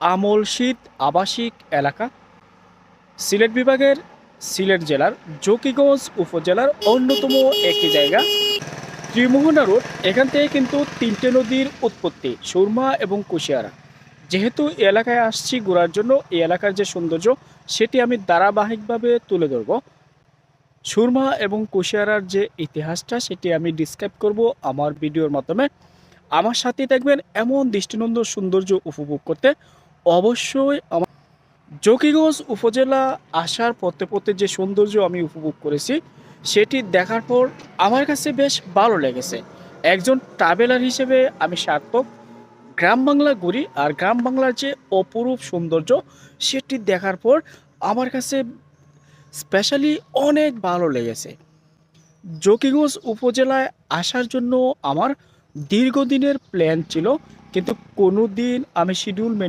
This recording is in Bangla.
আমল শীত আবাসিক এলাকা। সিলেট বিভাগের সিলেট জেলার জকিগঞ্জ উপজেলার অন্যতম একটি জায়গা। ত্রিমোহনা রোড, এখান থেকে কিন্তু তিনটে নদীর উৎপত্তি, সুরমা এবং কুশিয়ারা। যেহেতু এলাকায় আসছি ঘোরার জন্য, এই এলাকার যে সৌন্দর্য, সেটি আমি ধারাবাহিকভাবে তুলে ধরব। সুরমা এবং কুশিয়ারার যে ইতিহাসটা, সেটি আমি ডিসক্রাইব করব আমার ভিডিওর মাধ্যমে। আমার সাথে দেখবেন এমন দৃষ্টিনন্দন সৌন্দর্য উপভোগ করতে অবশ্যই আমার জকিগঞ্জ উপজেলা আসার পথে পথে যে সৌন্দর্য আমি উপভোগ করেছি, সেটি দেখার পর আমার কাছে বেশ ভালো লেগেছে। একজন ট্রাভেলার হিসেবে আমি সার্থক। গ্রাম বাংলা ঘুরি আর গ্রাম বাংলার যে অপরূপ সৌন্দর্য, সেটি দেখার পর আমার কাছে স্পেশালি অনেক ভালো লেগেছে। জকিগঞ্জ উপজেলায় আসার জন্য আমার দীর্ঘদিনের প্ল্যান ছিল, কিন্তু কোনো দিন আমি শিডিউল